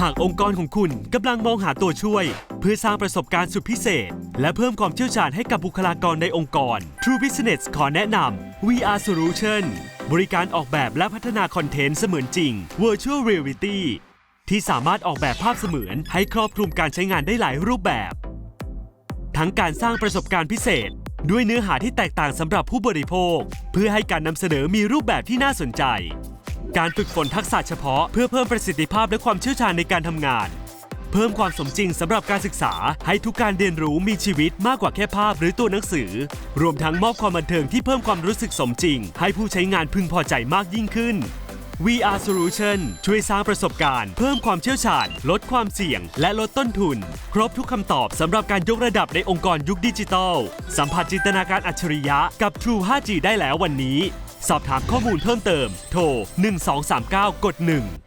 หากองค์กรของคุณกำลังมองหาตัวช่วย เพื่อสร้างประสบการณ์สุดพิเศษ และเพิ่มความเชี่ยวชาญให้กับบุคลากรในองค์กร True Business ขอแนะนำ VR Solution บริการออกแบบและพัฒนาคอนเทนต์เสมือนจริง Virtual Reality ที่สามารถออกแบบภาพเสมือนให้ครอบคลุมการใช้งานได้หลายรูปแบบ ทั้งการสร้างประสบการณ์พิเศษ ด้วยเนื้อหาที่แตกต่างสำหรับผู้บริโภค เพื่อให้การนำเสนอมีรูปแบบที่น่าสนใจ การฝึกฝนทักษะเฉพาะเพื่อเพิ่มประสิทธิภาพและความเชี่ยวชาญในการทำงาน เพิ่มความสมจริงสำหรับการศึกษา ให้ทุกการเรียนรู้มีชีวิตมากกว่าแค่ภาพหรือตัวหนังสือ รวมทั้งมอบความบันเทิงที่เพิ่มความรู้สึกสมจริง ให้ผู้ใช้งานพึงพอใจมากยิ่งขึ้น VR Solution ช่วยสร้างประสบการณ์ เพิ่มความเชี่ยวชาญ ลดความเสี่ยง และลดต้นทุน ครบทุกคำตอบสำหรับการยกระดับในองค์กรยุคดิจิทัล สัมผัสจินตนาการอัจฉริยะกับ True 5G ได้แล้ววันนี้ สอบถามข้อมูลเพิ่มเติม โทร 1239 กด 1